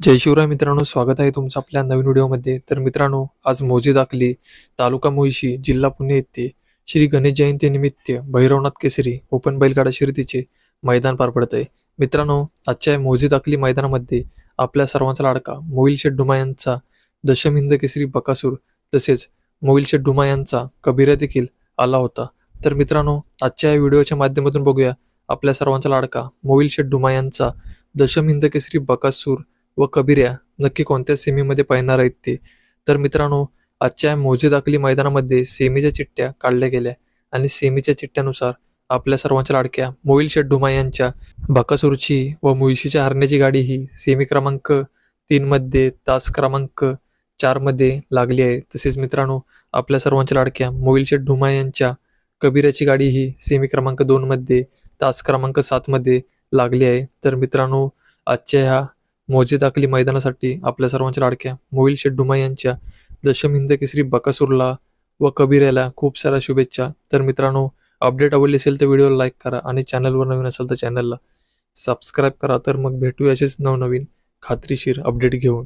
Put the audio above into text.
जय शिवराय मित्रांनो स्वागत आहे तुमचं आपल्या नवीन व्हिडिओमध्ये. तर मित्रांनो आज मोजे दाखली तालुका मोहिशी जिल्हा पुणे येथे श्री गणेश जयंतीनिमित्त भैरवनाथ केसरी ओपन बैलगाडा शर्यतीचे मैदान पार पडत आहे मित्रांनो आजच्या मोजे दाखली मैदानामध्ये आपल्या सर्वांचा लाडका मोईल शेड्डुमा यांचा दशमहिंद केसरी बकासूर तसेच मोईल शेड्डुमा यांचा कबीरा देखील आला होता. तर मित्रांनो आजच्या या व्हिडिओच्या माध्यमातून बघूया आपल्या सर्वांचा लाडका मोईल शेड्डुमा यांचा दशमहिंद केसरी बकासूर व कबिर्या नक्की कोणत्या सेमीमध्ये पाहणार आहेत ते? तर मित्रांनो आजच्या या मोजे दाखली मैदानामध्ये सेमीच्या चिठ्ठ्या काढल्या गेल्या आणि सेमीच्या चिठ्ठ्यानुसार आपल्या सर्वांच्या लाडक्या मोईल शेड्डुमा यांच्या बकासूरची व मुळशीच्या हरण्याची गाडी ही सेमी क्रमांक तीनमध्ये तास क्रमांक चारमध्ये लागली आहे. तसेच मित्रांनो आपल्या सर्वांच्या लाडक्या मोईल शेड्डुमा यांच्या कबीराची गाडी ही सेमी क्रमांक दोनमध्ये तास क्रमांक सातमध्ये लागली आहे. तर मित्रांनो आजच्या ह्या मोजे दाखली मैदानासाठी आपल्या सर्वांच्या लाडक्या मोहिल शेठ डुमा यांच्या दशमहिंद केसरी बकासूरला व कबीराला खूप साऱ्या शुभेच्छा. तर मित्रांनो अपडेट आवडली असेल तर व्हिडिओला लाईक करा आणि चॅनलवर नवीन असेल तर चॅनलला सबस्क्राईब करा. तर मग भेटू याचेच नवनवीन खात्रीशीर अपडेट घेऊन.